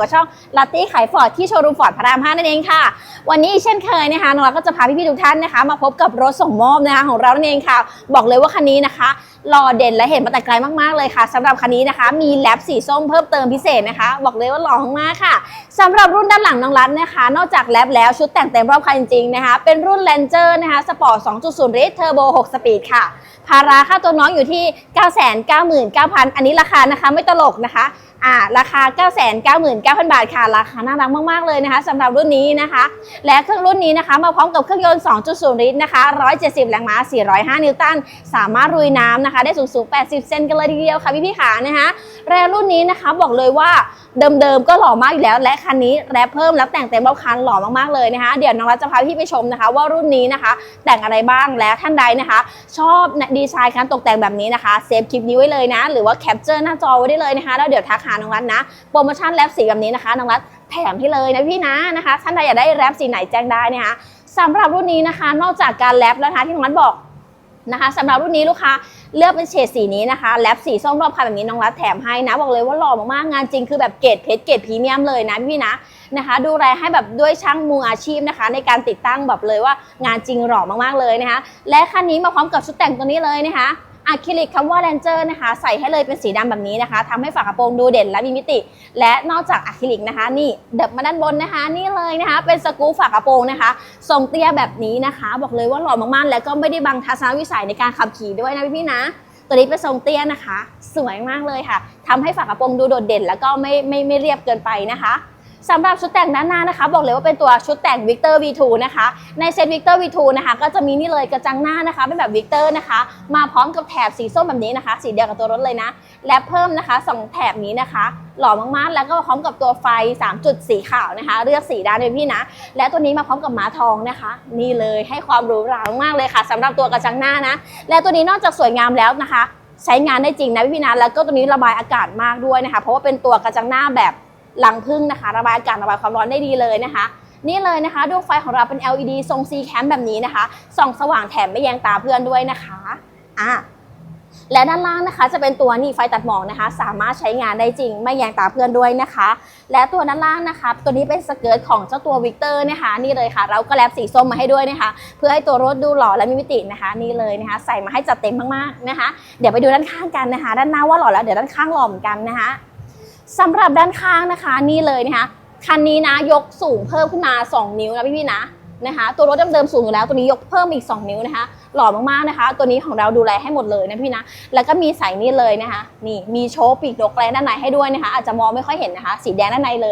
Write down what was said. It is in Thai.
กับช่องลาตี้ขายฟอร์ดที่โชว์รูมฟอร์ดพระราม5นั่นเองค่ะ วันนี้เช่นเคยนะคะน้องรักก็จะพาพี่ๆทุกท่านนะคะ มาพบกับรถส่งมอบนะคะของเรานั่นเองค่ะ บอกเลยว่าคันนี้นะคะหล่อเด่นและเห็นมาแต่ไกลมากๆเลยค่ะสำหรับคันนี้นะคะ มีแลบสีส้มเพิ่มเติมพิเศษนะคะ บอกเลยว่าหล่อมากๆค่ะสำหรับรุ่นด้านหลังน้องรัฐนะคะ นอกจากแลบแล้วชุดแต่งเต็มรอบคันจริงๆนะคะ เป็นรุ่น Ranger นะคะสปอร์ต 2.0 ลิตรเทอร์โบ 6 สปีดค่ะ ภาราค่าตัวน้องอยู่ที่ 999,000 อันนี้ราคานะคะไม่ตลกนะคะ อ่าราคา 999,000 บาทค่ะ ราคาน่ารักมาก ๆ เลยนะคะสำหรับรุ่นนี้นะคะ และเครื่องรุ่นนี้นะคะ มาพร้อมกับเครื่องยนต์ 2.0 ลิตรนะคะ 170 แรงม้า 405 นิวตัน สามารถรุยน้ำนะคะ ได้สูงสูง 80 เซนกันเลยทีเดียวค่ะพี่พี่ๆขานะคะแรรุ่นนี้นะคะบอกเลยว่าเดิมๆก็หล่อมากอยู่แล้ว และคันนี้แรปเพิ่มแล้วแต่งเต็มรอบคันหล่อมากๆเลยนะคะ เดี๋ยวน้องรัฐจะพาพี่ไปชมนะคะ ว่ารุ่นนี้นะคะ แต่งอะไรบ้างและท่านใดนะคะ ชอบดีไซน์การตกแต่งแบบนี้นะคะเซฟคลิปนี้ไว้เลยนะ หรือว่าแคปเจอร์หน้าจอไว้ได้เลยนะคะแล้วเดี๋ยวทักาน้องรัฐนะโปรโมชั่นแรปสีแบบนี้นะคะน้องรัฐแถมให้เลยนะพี่นะนะคะท่านใดอยากได้แรปสีไหนแจ้งได้นะคะสำหรับรุ่นนี้นะคะ นอกจากการแรปแล้วนะคะที่น้องรัฐบอกนะคะสำหรับรุ่นนี้ลูกค้าเลือกเป็นเฉดสีนี้นะคะแรปสีส้มรอบคันแบบนี้น้องรัฐแถมให้นะ บอกเลยว่าหล่อมากๆงานจริงคือแบบเกรดเพชรเกรดพรีเมียมเลยนะพี่นะนะคะ ดูแลให้แบบด้วยช่างมืออาชีพนะคะ ในการติดตั้งแบบเลยว่างานจริงหล่อมากๆเลยนะคะ และคันนี้มาพร้อมกับชุดแต่งตัวนี้เลยนะคะ อะคริลิกคำว่า Ranger นะคะ ใส่ให้เลยเป็นสีดำแบบนี้นะคะทำให้ฝากระโปรงดูเด่นและมีมิติ และนอกจากอะคริลิกนะคะ นี่เดิบมาด้านบนนะคะ นี่เลยนะคะ เป็นสกรูฝากระโปรงนะคะทรงเตี้ยแบบนี้นะคะ บอกเลยว่าหล่อมากๆ แล้วก็ไม่ได้บังทัศนวิสัยในการขับขี่ด้วยนะพี่ๆนะตัวนี้เป็นทรงเตี้ยนะคะ สวยมากเลยค่ะทำให้ฝากระโปรงดูโดดเด่น แล้วก็ไม่ไม่ไม่เรียบเกินไปนะคะ สำหรับชุดแต่งด้านหน้านะคะ บอกเลยว่าเป็นตัวชุดแต่ง Victor V2 นะคะ ในเซต Victor V2 นะคะ ก็จะมีนี่เลยกระจังหน้านะคะ เป็นแบบ Victor นะคะ มาพร้อมกับแถบสีส้มแบบนี้นะคะ สีเดียวกับตัวรถเลยนะ และเพิ่มนะคะสองแถบนี้นะคะ หล่อมากๆ แล้วก็พร้อมกับตัวไฟ 3 จุดสีขาวนะคะ เลือกสีด้านเลยพี่นะ และตัวนี้มาพร้อมกับม้าทองนะคะ นี่เลยให้ความหรูหรามากเลยค่ะสำหรับตัวกระจังหน้านะ และตัวนี้นอกจากสวยงามแล้วนะคะ ใช้งานได้จริงนะพี่นะแล้วก็ตัวนี้ระบายอากาศมากด้วยนะคะ เพราะว่าเป็นตัวกระจังหน้าแบบ หลังพึ่งนะคะ ระบายอากาศระบายความร้อนได้ดีเลยนะคะ นี่เลยนะคะดวงไฟของเราเป็น LED ทรง C cam แบบนี้นะคะส่องสว่างแถมไม่แยงตาเพื่อนด้วยนะคะอะและด้านล่างนะคะจะเป็นตัวนี่ไฟตัดหมอกนะคะ สามารถใช้งานได้จริงไม่แยงตาเพื่อนด้วยนะคะ และตัวด้านล่างนะคะตัวนี้เป็นสเกิร์ตของเจ้าตัววิกเตอร์นะคะ นี่เลยค่ะ เราก็แลบสีส้มมาให้ด้วยนะคะ เพื่อให้ตัวรถดูหล่อและมีมิตินะคะ นี่เลยนะคะ ใส่มาให้จัดเต็มมากๆนะคะ เดี๋ยวไปดูด้านข้างกันนะคะ ด้านหน้าว่าหล่อแล้วเดี๋ยวด้านข้างหล่อเหมือนกันนะคะ สำหรับด้านข้างนะคะนี่เลยนะคะคันนี้นะยกสูงเพิ่มขึ้นมา 2 นิ้วนะพี่ๆนะนะคะ ตัวรถเดิมๆสูงอยู่แล้วตัวนี้ยกเพิ่มอีก 2 นิ้วนะคะ หล่อมากๆนะคะ ตัวนี้ของเราดูแลให้หมดเลยนะพี่นะ แล้วก็มีใส่นี่เลยนะคะ นี่มีโชว์ปีกนกแร้ด้านในให้ด้วยนะคะ อาจจะมองไม่ค่อยเห็นนะคะ สีแดงด้านในเลย